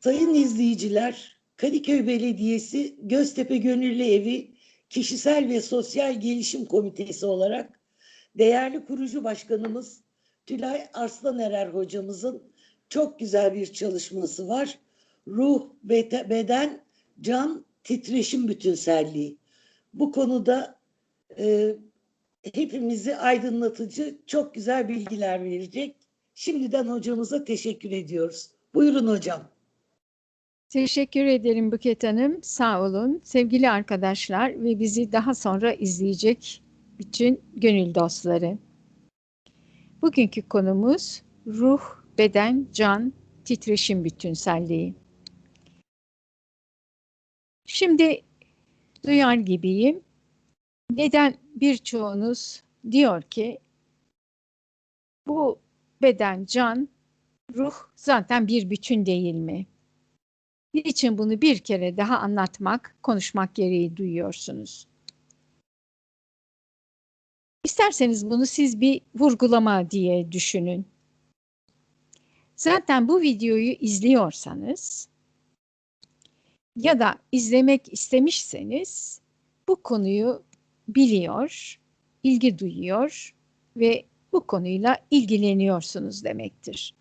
Sayın izleyiciler, Kadıköy Belediyesi Göztepe Gönüllü Evi Kişisel ve Sosyal Gelişim Komitesi olarak değerli kurucu başkanımız Tülay Arslanerer hocamızın çok güzel bir çalışması var. Ruh, beden, can, titreşim bütünselliği. Bu konuda e, hepimizi aydınlatıcı çok güzel bilgiler verecek. Şimdiden hocamıza teşekkür ediyoruz. Buyurun hocam. Teşekkür ederim Buket Hanım. Sağ olun. Sevgili arkadaşlar ve bizi daha sonra izleyecek bütün gönül dostları. Bugünkü konumuz ruh, beden, can, titreşim bütünselliği. Şimdi duyar gibiyim. Neden birçoğunuz diyor ki bu beden, can, ruh zaten bir bütün değil mi? Niçin bunu bir kere daha anlatmak, konuşmak gereği duyuyorsunuz? İsterseniz bunu siz bir vurgulama diye düşünün. Zaten bu videoyu izliyorsanız ya da izlemek istemişseniz bu konuyu biliyor, ilgi duyuyor ve bu konuyla ilgileniyorsunuz demektir.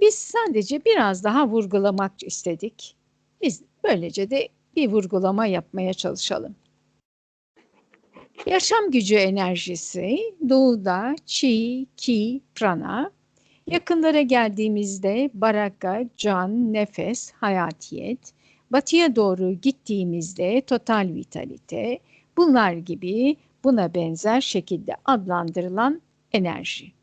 Biz sadece biraz daha vurgulamak istedik. Biz böylece de bir vurgulama yapmaya çalışalım. Yaşam gücü enerjisi doğuda chi, ki, prana, yakınlara geldiğimizde baraka, can, nefes, hayatiyet, batıya doğru gittiğimizde total vitalite, bunlar gibi buna benzer şekilde adlandırılan enerji.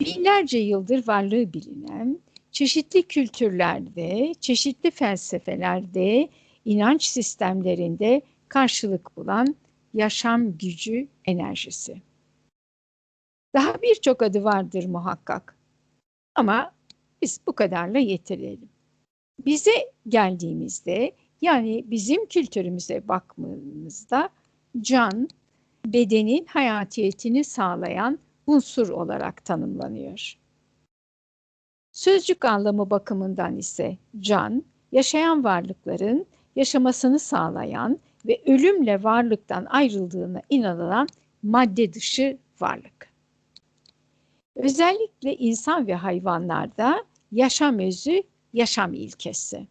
Binlerce yıldır varlığı bilinen, çeşitli kültürlerde, çeşitli felsefelerde, inanç sistemlerinde karşılık bulan yaşam gücü enerjisi. Daha birçok adı vardır muhakkak. Ama biz bu kadarla yetirelim. Bize geldiğimizde yani bizim kültürümüze bakmamızda can, bedenin hayatiyetini sağlayan unsur olarak tanımlanıyor. Sözcük anlamı bakımından ise can, yaşayan varlıkların yaşamasını sağlayan ve ölümle varlıktan ayrıldığına inanılan madde dışı varlık. Özellikle insan ve hayvanlarda yaşam özü, yaşam ilkesi.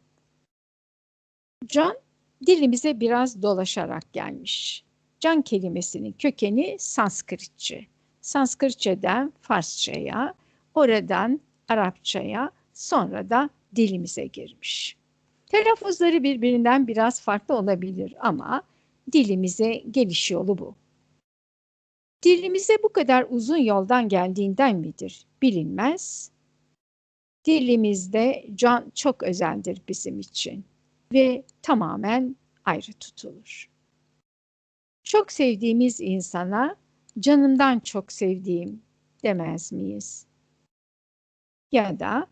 Can dilimize biraz dolaşarak gelmiş. Can kelimesinin kökeni Sanskritçe. Sanskritçeden Farsçaya, oradan Arapçaya, sonra da dilimize girmiş. Telaffuzları birbirinden biraz farklı olabilir ama dilimize geliş yolu bu. Dilimize bu kadar uzun yoldan geldiğinden midir? Bilinmez. Dilimizde can çok özeldir bizim için ve tamamen ayrı tutulur. Çok sevdiğimiz insana canımdan çok sevdiğim demez miyiz? Ya da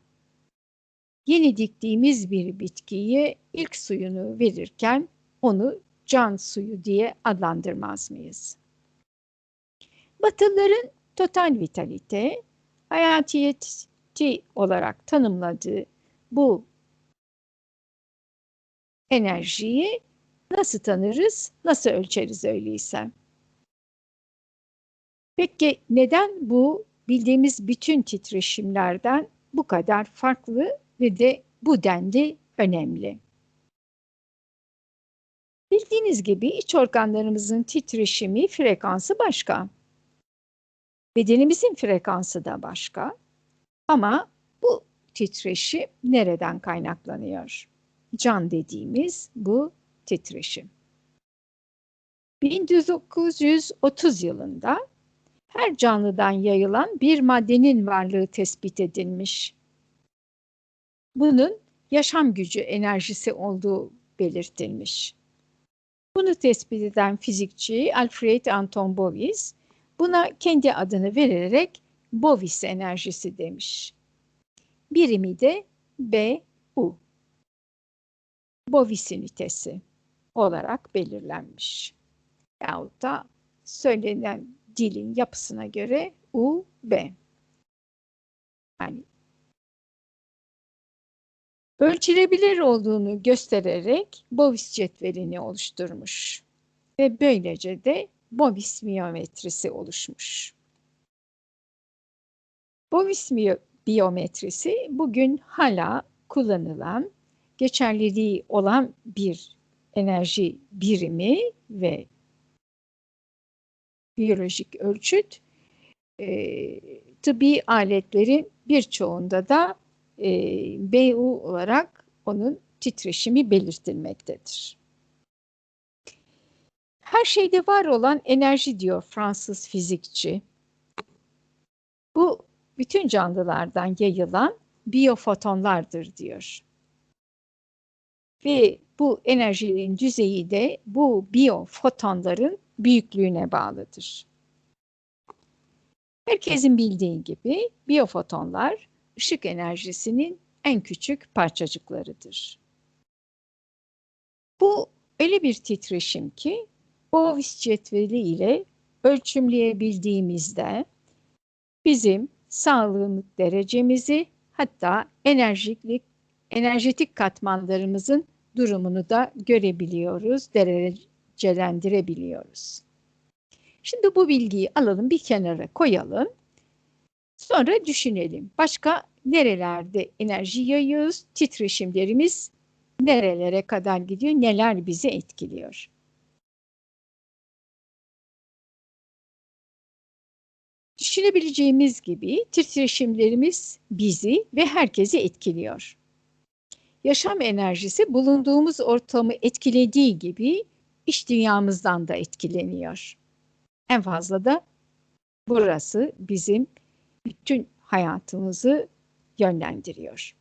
yeni diktiğimiz bir bitkiye ilk suyunu verirken onu can suyu diye adlandırmaz mıyız? Batılıların total vitalite, hayatiyeti olarak tanımladığı bu enerjiyi nasıl tanırız, nasıl ölçeriz öyleyse? Peki neden bu bildiğimiz bütün titreşimlerden bu kadar farklı ve de bu denli önemli? Bildiğiniz gibi iç organlarımızın titreşimi frekansı başka. Bedenimizin frekansı da başka. Ama bu titreşim nereden kaynaklanıyor? Can dediğimiz bu titreşim. 1930 yılında her canlıdan yayılan bir maddenin varlığı tespit edilmiş. Bunun yaşam gücü enerjisi olduğu belirtilmiş. Bunu tespit eden fizikçi Alfred Anton Bovis buna kendi adını vererek Bovis enerjisi demiş. Birimi de Bu. Bovis ünitesi olarak belirlenmiş. Yahut da söylenen dilin yapısına göre U, B. Yani ölçülebilir olduğunu göstererek Bovis cetvelini oluşturmuş ve böylece de Bovis biyometrisi oluşmuş. Bovis biyo- biyometrisi bugün hala kullanılan, geçerliliği olan bir enerji birimi ve biyolojik ölçüt. Eee, tıbbi aletlerin birçoğunda da eee, BU olarak onun titreşimi belirtilmektedir. Her şeyde var olan enerji diyor Fransız fizikçi. Bu bütün canlılardan yayılan biyofotonlardır diyor. Ve bu enerjinin düzeyi de bu biyofotonların büyüklüğüne bağlıdır. Herkesin bildiği gibi biyofotonlar ışık enerjisinin en küçük parçacıklarıdır. Bu öyle bir titreşim ki Bovis cetveli ile ölçümleyebildiğimizde bizim sağlığımız derecemizi hatta enerjiklik, enerjetik katmanlarımızın durumunu da görebiliyoruz, derecelendirebiliyoruz. Şimdi bu bilgiyi alalım bir kenara koyalım. Sonra düşünelim. Başka nerelerde enerji yayıyoruz? Titreşimlerimiz nerelere kadar gidiyor? Neler bizi etkiliyor? Düşünebileceğimiz gibi titreşimlerimiz bizi ve herkesi etkiliyor. Yaşam enerjisi bulunduğumuz ortamı etkilediği gibi iş dünyamızdan da etkileniyor. En fazla da burası bizim bütün hayatımızı yönlendiriyor.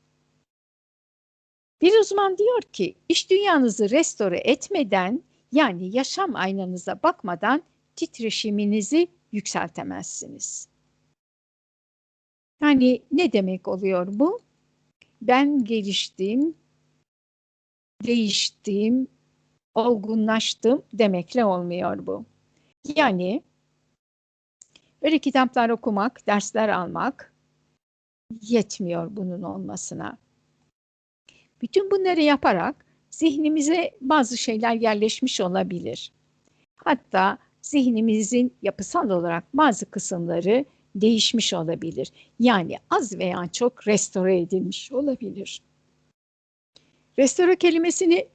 Bir uzman diyor ki iş dünyanızı restore etmeden yani yaşam aynanıza bakmadan titreşiminizi yükseltemezsiniz. Yani ne demek oluyor bu? Ben geliştim, değiştim, olgunlaştım demekle olmuyor bu. Yani öyle kitaplar okumak, dersler almak yetmiyor bunun olmasına. Bütün bunları yaparak zihnimize bazı şeyler yerleşmiş olabilir. Hatta zihnimizin yapısal olarak bazı kısımları değişmiş olabilir. Yani az veya çok restore edilmiş olabilir. Restore kelimesini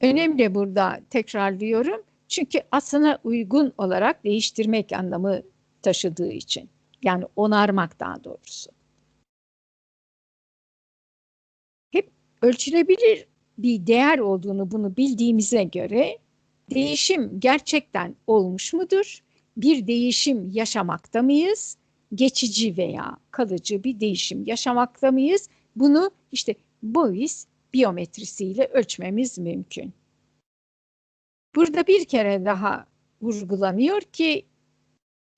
önemli burada tekrarlıyorum. Çünkü aslına uygun olarak değiştirmek anlamı taşıdığı için. Yani onarmak daha doğrusu. Hep ölçülebilir bir değer olduğunu bunu bildiğimize göre değişim gerçekten olmuş mudur? Bir değişim yaşamakta mıyız? Geçici veya kalıcı bir değişim yaşamakta mıyız? Bunu işte Bovis biyometrisiyle ölçmemiz mümkün. Burada bir kere daha vurgulanıyor ki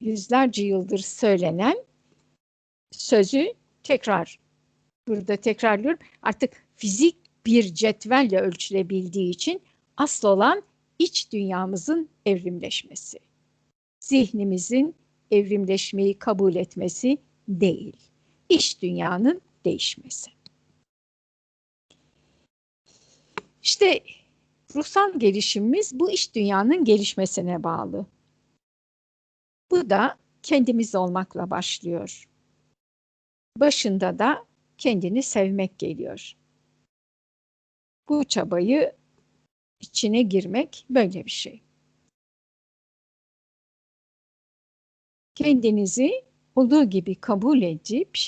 yüzlerce yıldır söylenen sözü tekrar burada tekrarlıyorum. Artık fizik bir cetvelle ölçülebildiği için asıl olan iç dünyamızın evrimleşmesi. Zihnimizin evrimleşmeyi kabul etmesi değil. İç dünyanın değişmesi. İşte ruhsal gelişimimiz bu iç dünyanın gelişmesine bağlı. Bu da kendimiz olmakla başlıyor. Başında da kendini sevmek geliyor. Bu çabayı içine girmek böyle bir şey. Kendinizi olduğu gibi kabul edip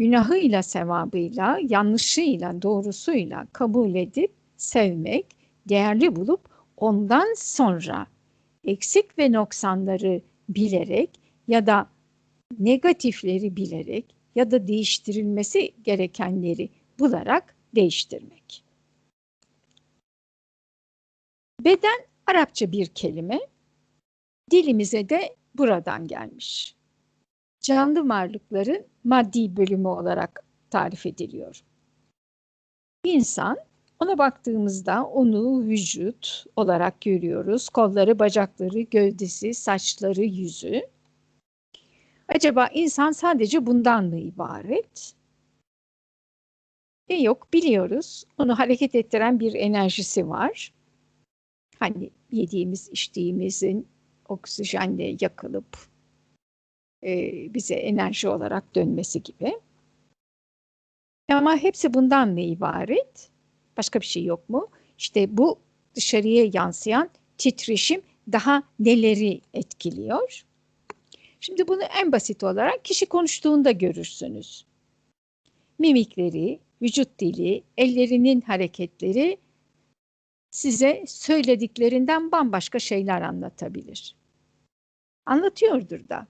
günahıyla, sevabıyla, yanlışıyla, doğrusuyla kabul edip sevmek, değerli bulup ondan sonra eksik ve noksanları bilerek ya da negatifleri bilerek ya da değiştirilmesi gerekenleri bularak değiştirmek. Beden Arapça bir kelime, dilimize de buradan gelmiş. Canlı varlıkların maddi bölümü olarak tarif ediliyor. İnsan, ona baktığımızda onu vücut olarak görüyoruz. Kolları, bacakları, gövdesi, saçları, yüzü. Acaba insan sadece bundan mı ibaret? E yok biliyoruz. Onu hareket ettiren bir enerjisi var. Hani yediğimiz içtiğimizin oksijenle yakılıp e, bize enerji olarak dönmesi gibi. Ama hepsi bundan ne ibaret? Başka bir şey yok mu? İşte bu dışarıya yansıyan titreşim daha neleri etkiliyor? Şimdi bunu en basit olarak kişi konuştuğunda görürsünüz. Mimikleri, vücut dili, ellerinin hareketleri size söylediklerinden bambaşka şeyler anlatabilir. Anlatıyordur da.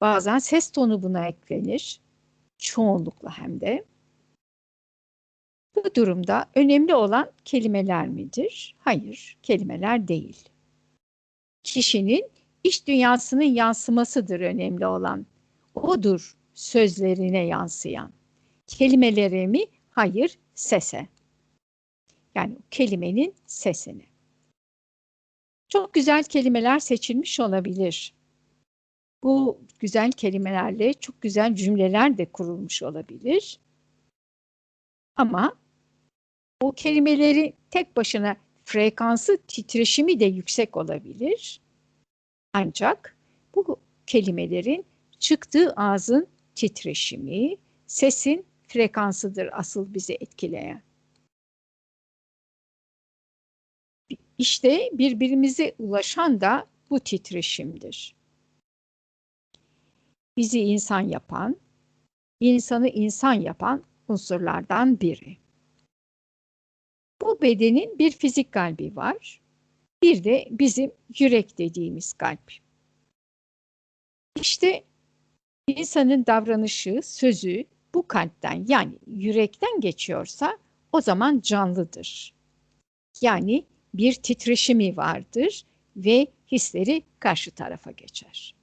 Bazen ses tonu buna eklenir. Çoğunlukla hem de. Bu durumda önemli olan kelimeler midir? Hayır, kelimeler değil. Kişinin iç dünyasının yansımasıdır önemli olan. Odur sözlerine yansıyan. Kelimelere mi? Hayır, sese. Yani kelimenin sesini. Çok güzel kelimeler seçilmiş olabilir. Bu güzel kelimelerle çok güzel cümleler de kurulmuş olabilir. Ama o kelimeleri tek başına frekansı, titreşimi de yüksek olabilir. Ancak bu kelimelerin çıktığı ağzın titreşimi, sesin frekansıdır asıl bizi etkileyen. İşte birbirimize ulaşan da bu titreşimdir. Bizi insan yapan, insanı insan yapan unsurlardan biri. Bu bedenin bir fizik kalbi var. Bir de bizim yürek dediğimiz kalp. İşte insanın davranışı, sözü bu kalpten yani yürekten geçiyorsa o zaman canlıdır. Yani bir titreşimi vardır ve hisleri karşı tarafa geçer.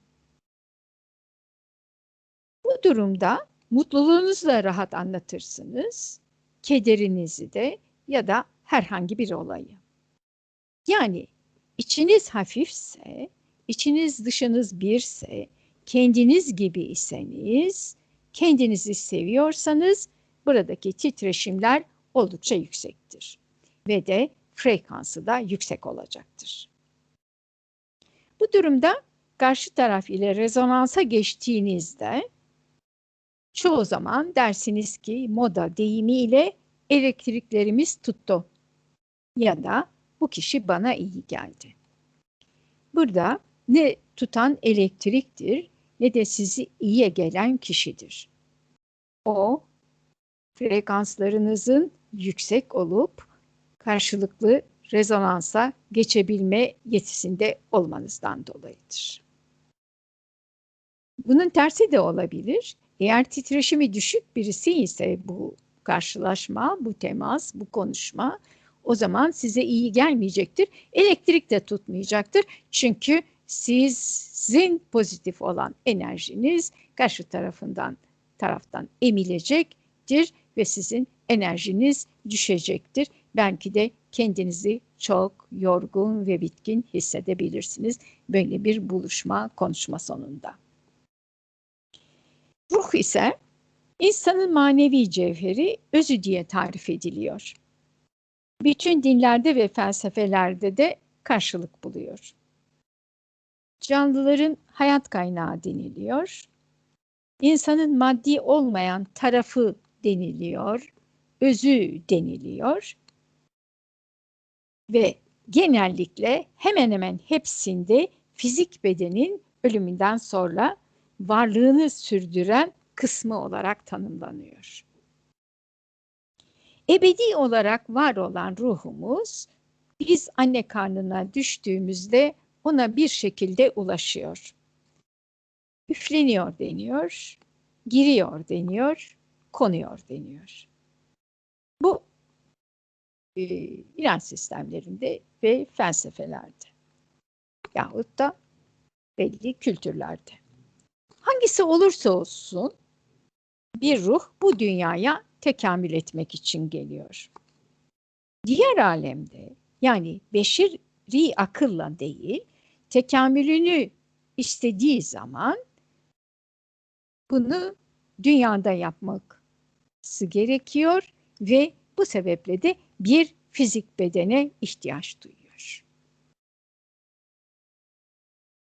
Bu durumda mutluluğunuzu da rahat anlatırsınız, kederinizi de ya da herhangi bir olayı. Yani içiniz hafifse, içiniz dışınız birse, kendiniz gibi iseniz, kendinizi seviyorsanız buradaki titreşimler oldukça yüksektir. Ve de frekansı da yüksek olacaktır. Bu durumda karşı taraf ile rezonansa geçtiğinizde çoğu zaman dersiniz ki moda deyimiyle elektriklerimiz tuttu ya da bu kişi bana iyi geldi. Burada ne tutan elektriktir ne de sizi iyiye gelen kişidir. O frekanslarınızın yüksek olup karşılıklı rezonansa geçebilme yetisinde olmanızdan dolayıdır. Bunun tersi de olabilir. Eğer titreşimi düşük birisi ise bu karşılaşma, bu temas, bu konuşma o zaman size iyi gelmeyecektir. Elektrik de tutmayacaktır. Çünkü sizin pozitif olan enerjiniz karşı tarafından taraftan emilecektir ve sizin enerjiniz düşecektir. Belki de kendinizi çok yorgun ve bitkin hissedebilirsiniz böyle bir buluşma, konuşma sonunda. İse insanın manevi cevheri, özü diye tarif ediliyor. Bütün dinlerde ve felsefelerde de karşılık buluyor. Canlıların hayat kaynağı deniliyor. İnsanın maddi olmayan tarafı deniliyor, özü deniliyor. Ve genellikle hemen hemen hepsinde fizik bedenin ölümünden sonra varlığını sürdüren kısmı olarak tanımlanıyor. Ebedi olarak var olan ruhumuz biz anne karnına düştüğümüzde ona bir şekilde ulaşıyor. Üfleniyor deniyor, giriyor deniyor, konuyor deniyor. Bu e, inanç sistemlerinde ve felsefelerde yahut da belli kültürlerde. Hangisi olursa olsun bir ruh bu dünyaya tekamül etmek için geliyor. Diğer alemde yani beşeri akılla değil tekamülünü istediği zaman bunu dünyada yapmak gerekiyor ve bu sebeple de bir fizik bedene ihtiyaç duyuyor.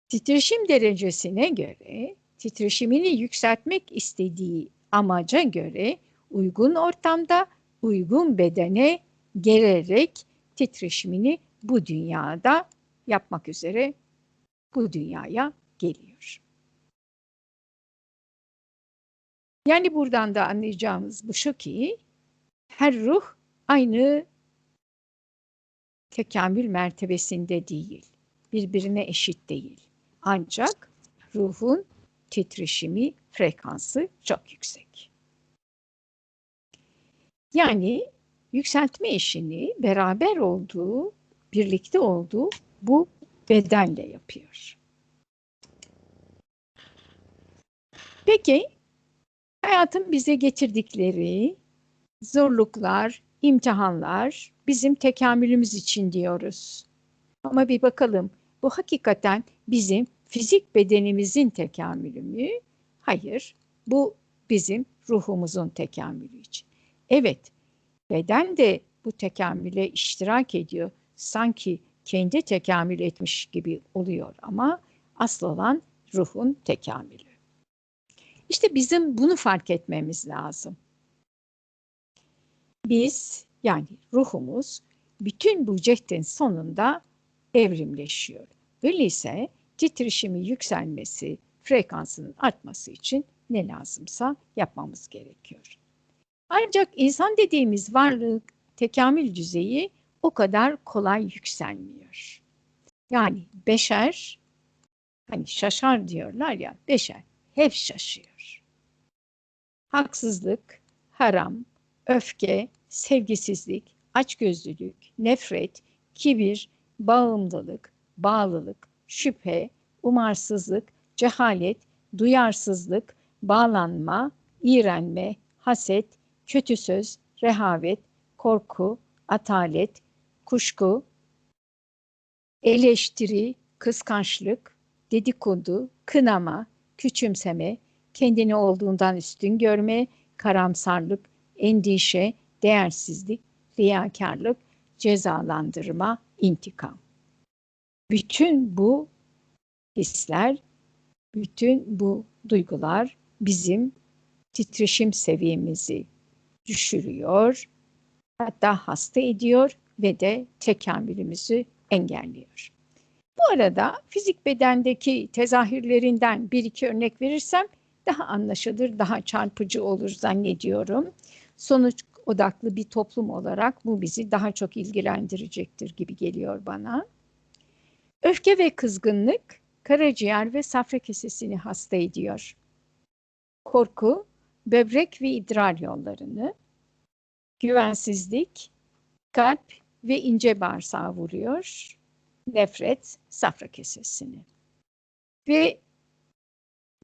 Titreşim derecesine göre titreşimini yükseltmek istediği amaca göre uygun ortamda uygun bedene gelerek titreşimini bu dünyada yapmak üzere bu dünyaya geliyor. Yani buradan da anlayacağımız bu şu ki her ruh aynı tekamül mertebesinde değil. Birbirine eşit değil. Ancak ruhun titreşimi, frekansı çok yüksek. Yani yükseltme işini beraber olduğu, birlikte olduğu bu bedenle yapıyor. Peki hayatın bize getirdikleri zorluklar, imtihanlar bizim tekamülümüz için diyoruz. Ama bir bakalım bu hakikaten bizim fizik bedenimizin tekamülü mü? Hayır, bu bizim ruhumuzun tekamülü için. Evet, beden de bu tekamüle iştirak ediyor. Sanki kendi tekamül etmiş gibi oluyor ama asıl olan ruhun tekamülü. İşte bizim bunu fark etmemiz lazım. Biz yani ruhumuz bütün bu cehdin sonunda evrimleşiyor. Öyleyse titreşimi yükselmesi, frekansının artması için ne lazımsa yapmamız gerekiyor. Ancak insan dediğimiz varlık tekamül düzeyi o kadar kolay yükselmiyor. Yani beşer, hani şaşar diyorlar ya, beşer hep şaşıyor. Haksızlık, haram, öfke, sevgisizlik, açgözlülük, nefret, kibir, bağımlılık, bağlılık, şüphe, umarsızlık, cehalet, duyarsızlık, bağlanma, iğrenme, haset, kötü söz, rehavet, korku, atalet, kuşku, eleştiri, kıskançlık, dedikodu, kınama, küçümseme, kendini olduğundan üstün görme, karamsarlık, endişe, değersizlik, riyakarlık, cezalandırma, intikam. Bütün bu hisler, bütün bu duygular bizim titreşim seviyemizi düşürüyor, hatta hasta ediyor ve de tekamülümüzü engelliyor. Bu arada fizik bedendeki tezahürlerinden bir iki örnek verirsem daha anlaşılır, daha çarpıcı olur zannediyorum. Sonuç odaklı bir toplum olarak bu bizi daha çok ilgilendirecektir gibi geliyor bana. Öfke ve kızgınlık karaciğer ve safra kesesini hasta ediyor. Korku, böbrek ve idrar yollarını, güvensizlik, kalp ve ince bağırsağı vuruyor. Nefret, safra kesesini. Ve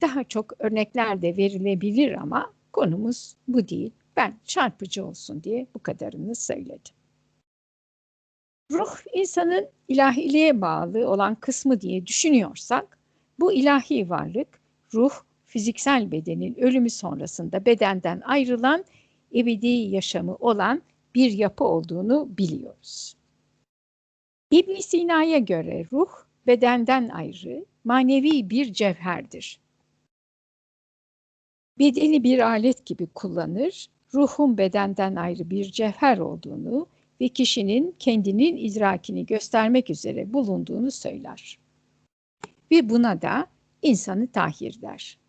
daha çok örnekler de verilebilir ama konumuz bu değil. Ben çarpıcı olsun diye bu kadarını söyledim. Ruh insanın ilahiliğe bağlı olan kısmı diye düşünüyorsak bu ilahi varlık ruh fiziksel bedenin ölümü sonrasında bedenden ayrılan ebedi yaşamı olan bir yapı olduğunu biliyoruz. İbn Sina'ya göre ruh bedenden ayrı, manevi bir cevherdir. Bedeni bir alet gibi kullanır, ruhun bedenden ayrı bir cevher olduğunu ve kişinin kendinin idrakini göstermek üzere bulunduğunu söyler. Ve buna da insanı tahir der.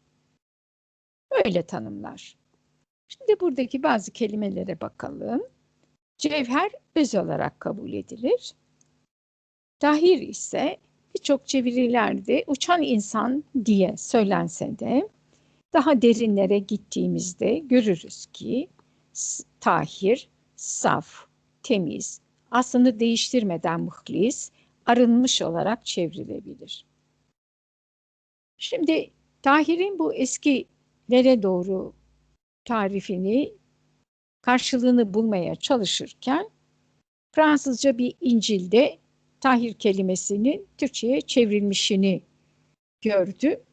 Öyle tanımlar. Şimdi buradaki bazı kelimelere bakalım. Cevher öz olarak kabul edilir. Tahir ise birçok çevirilerde uçan insan diye söylense de daha derinlere gittiğimizde görürüz ki tahir, saf, temiz, aslını değiştirmeden muhlis, arınmış olarak çevrilebilir. Şimdi Tahir'in bu eskilere doğru tarifini, karşılığını bulmaya çalışırken Fransızca bir İncil'de Tahir kelimesinin Türkçe'ye çevrilmişini gördü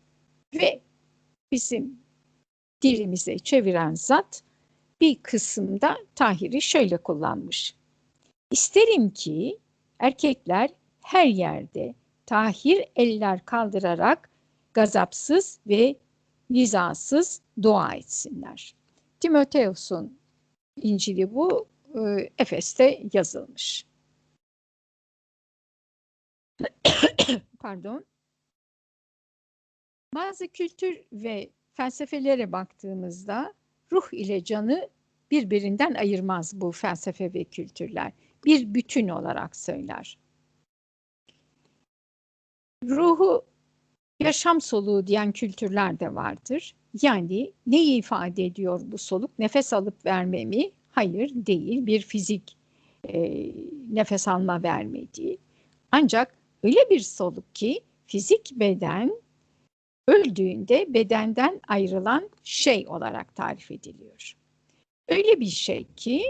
ve bizim dilimize çeviren zat bir kısımda Tahir'i şöyle kullanmış. İsterim ki erkekler her yerde tahir eller kaldırarak gazapsız ve nizasız dua etsinler. Timoteus'un İncil'i bu e, Efes'te yazılmış. Pardon. Bazı kültür ve felsefelere baktığımızda ruh ile canı birbirinden ayırmaz bu felsefe ve kültürler. Bir bütün olarak söyler. Ruhu yaşam soluğu diyen kültürler de vardır. Yani neyi ifade ediyor bu soluk? Nefes alıp verme mi? Hayır değil. Bir fizik e, nefes alma verme değil. Ancak öyle bir soluk ki fizik beden öldüğünde bedenden ayrılan şey olarak tarif ediliyor. Öyle bir şey ki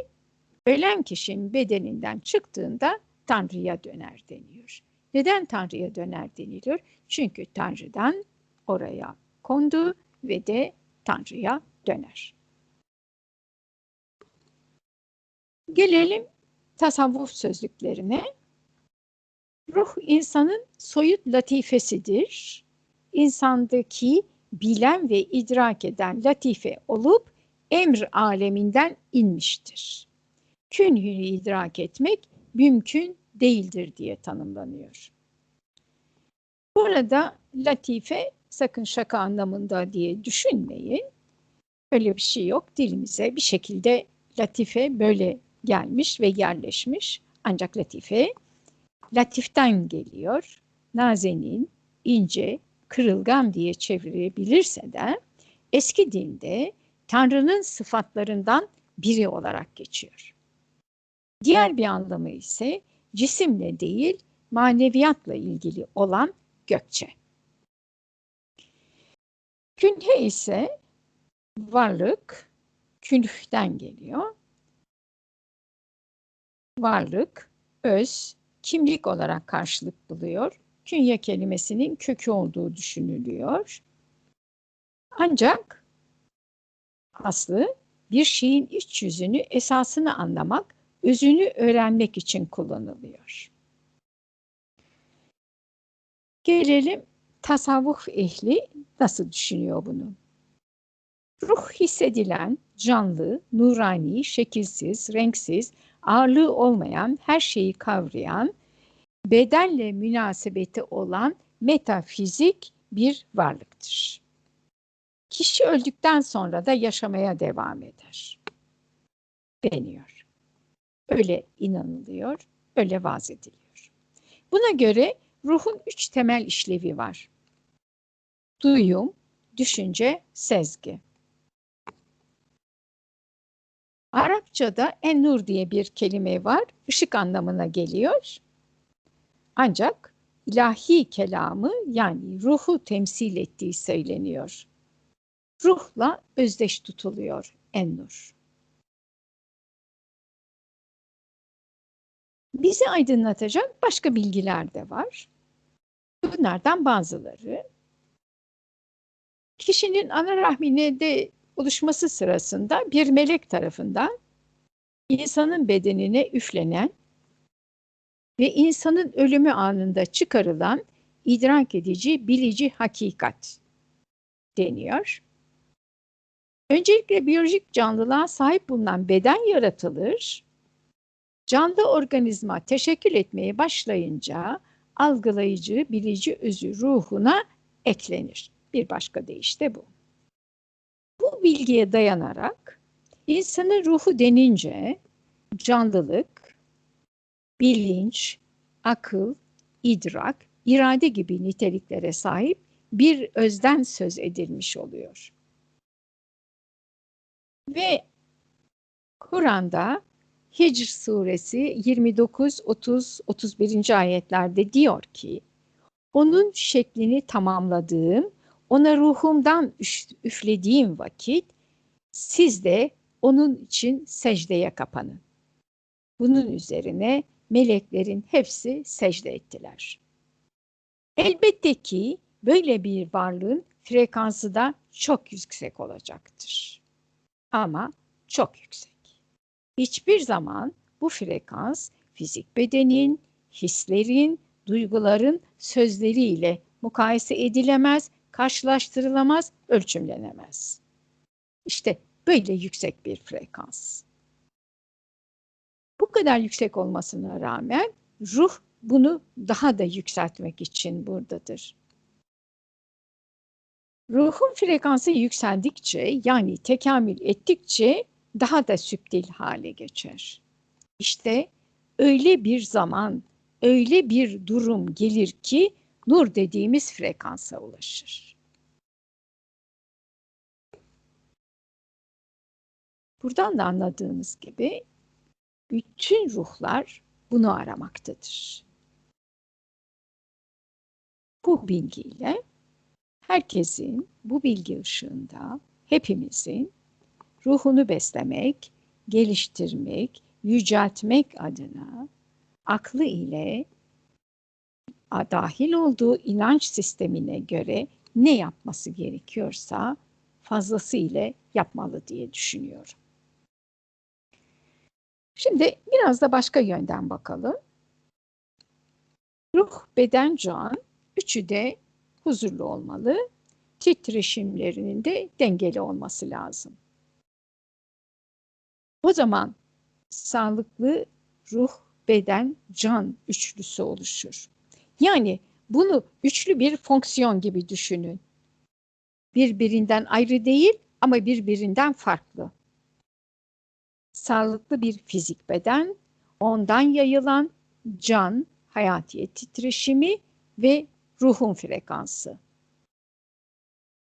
ölen kişinin bedeninden çıktığında Tanrı'ya döner deniyor. Neden Tanrı'ya döner deniliyor? Çünkü Tanrı'dan oraya kondu ve de Tanrı'ya döner. Gelelim tasavvuf sözlüklerine. Ruh insanın soyut latifesidir. İnsandaki bilen ve idrak eden latife olup emr aleminden inmiştir. Künhünü idrak etmek mümkün değildir diye tanımlanıyor. Burada latife sakın şaka anlamında diye düşünmeyin. Öyle bir şey yok. Dilimize bir şekilde latife böyle gelmiş ve yerleşmiş. Ancak latife latiften geliyor. Nazenin, ince, kırılgan diye çevirebilirse de eski dinde Tanrı'nın sıfatlarından biri olarak geçiyor. Diğer bir anlamı ise cisimle değil maneviyatla ilgili olan gökçe. Künhe ise varlık, künhten geliyor. Varlık, öz, kimlik olarak karşılık buluyor. Künye kelimesinin kökü olduğu düşünülüyor. Ancak aslı bir şeyin iç yüzünü, esasını anlamak, özünü öğrenmek için kullanılıyor. Gelelim tasavvuf ehli nasıl düşünüyor bunu? Ruh hissedilen, canlı, nurani, şekilsiz, renksiz, ağırlığı olmayan, her şeyi kavrayan, bedenle münasebeti olan metafizik bir varlıktır. Kişi öldükten sonra da yaşamaya devam eder. Deniyor. Öyle inanılıyor, öyle vaz ediliyor. Buna göre ruhun üç temel işlevi var. Duyum, düşünce, sezgi. Arapçada en-nur diye bir kelime var. Işık anlamına geliyor. Ancak ilahi kelamı yani ruhu temsil ettiği söyleniyor. Ruhla özdeş tutuluyor en-nur. Bizi aydınlatacak başka bilgiler de var. Bunlardan bazıları kişinin ana rahminde oluşması sırasında bir melek tarafından insanın bedenine üflenen ve insanın ölümü anında çıkarılan idrak edici, bilici hakikat deniyor. Öncelikle biyolojik canlılığa sahip bulunan beden yaratılır. Canlı organizma teşekkül etmeye başlayınca algılayıcı, bilici özü ruhuna eklenir. Bir başka deyişle bu. Bu bilgiye dayanarak insanın ruhu denince canlılık, bilinç, akıl, idrak, irade gibi niteliklere sahip bir özden söz edilmiş oluyor. Ve Kur'an'da Hicr suresi 29, 30, 31. ayetlerde diyor ki, onun şeklini tamamladığım, ona ruhumdan üflediğim vakit, siz de onun için secdeye kapanın. Bunun üzerine meleklerin hepsi secde ettiler. Elbette ki böyle bir varlığın frekansı da çok yüksek olacaktır. Ama çok yüksek. Hiçbir zaman bu frekans fizik bedenin, hislerin, duyguların sözleriyle mukayese edilemez, karşılaştırılamaz, ölçümlenemez. İşte böyle yüksek bir frekans. Bu kadar yüksek olmasına rağmen ruh bunu daha da yükseltmek için buradadır. Ruhun frekansı yükseldikçe yani tekamül ettikçe daha da süptil hale geçer. İşte öyle bir zaman, öyle bir durum gelir ki nur dediğimiz frekansa ulaşır. Buradan da anladığınız gibi bütün ruhlar bunu aramaktadır. Bu bilgiyle herkesin bu bilgi ışığında hepimizin ruhunu beslemek, geliştirmek, yüceltmek adına aklı ile dahil olduğu inanç sistemine göre ne yapması gerekiyorsa fazlası ile yapmalı diye düşünüyorum. Şimdi biraz da başka yönden bakalım. Ruh, beden, can üçü de huzurlu olmalı. Titreşimlerinin de dengeli olması lazım. O zaman sağlıklı ruh, beden, can üçlüsü oluşur. Yani bunu üçlü bir fonksiyon gibi düşünün. Birbirinden ayrı değil ama birbirinden farklı. Sağlıklı bir fizik beden, ondan yayılan can, hayatiyet titreşimi ve ruhun frekansı.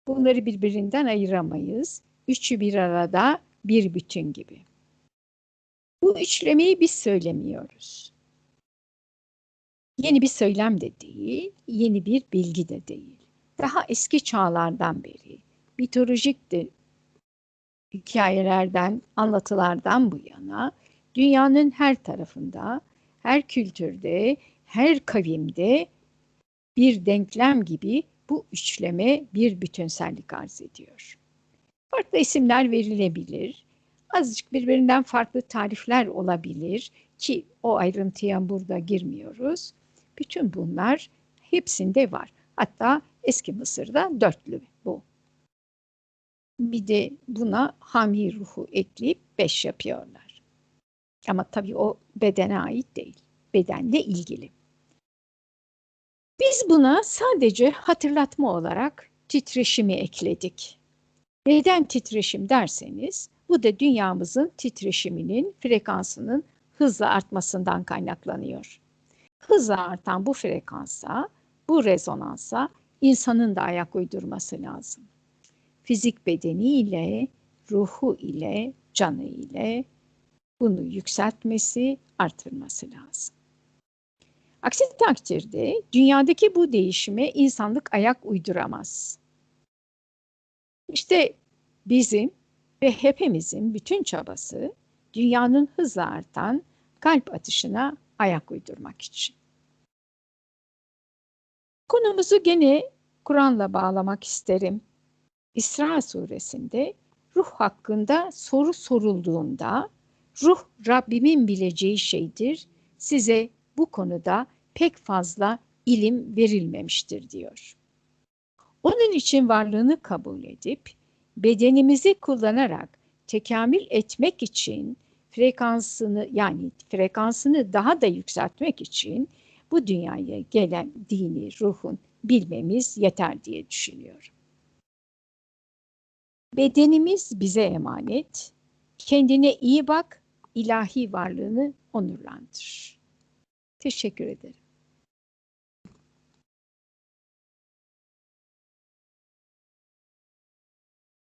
Bunları birbirinden ayıramayız. Üçü bir arada bir bütün gibi. Bu üçlemeyi biz söylemiyoruz. Yeni bir söylem de değil, yeni bir bilgi de değil. Daha eski çağlardan beri mitolojik de hikayelerden, anlatılardan bu yana dünyanın her tarafında, her kültürde, her kavimde bir denklem gibi bu üçleme bir bütünsellik arz ediyor. Farklı isimler verilebilir, azıcık birbirinden farklı tarifler olabilir ki o ayrıntıya burada girmiyoruz. Bütün bunlar hepsinde var. Hatta eski Mısır'da dörtlü bu. Bir de buna hami ruhu ekleyip beş yapıyorlar. Ama tabii o bedene ait değil. Bedenle ilgili. Biz buna sadece hatırlatma olarak titreşimi ekledik. Neden titreşim derseniz bu da dünyamızın titreşiminin frekansının hızla artmasından kaynaklanıyor. Hızla artan bu frekansa, bu rezonansa insanın da ayak uydurması lazım. Fizik bedeni ile, ruhu ile, canı ile bunu yükseltmesi, artırması lazım. Aksi takdirde dünyadaki bu değişime insanlık ayak uyduramaz. İşte bizim ve hepimizin bütün çabası dünyanın hızla artan kalp atışına ayak uydurmak için. Konumuzu gene Kur'an'la bağlamak isterim. İsra suresinde ruh hakkında soru sorulduğunda ruh Rabbimin bileceği şeydir. Size bu konuda pek fazla ilim verilmemiştir diyor. Onun için varlığını kabul edip bedenimizi kullanarak tekamül etmek için frekansını yani frekansını daha da yükseltmek için bu dünyaya gelen dini ruhun bilmemiz yeter diye düşünüyorum. Bedenimiz bize emanet. Kendine iyi bak, ilahi varlığını onurlandır. Teşekkür ederim.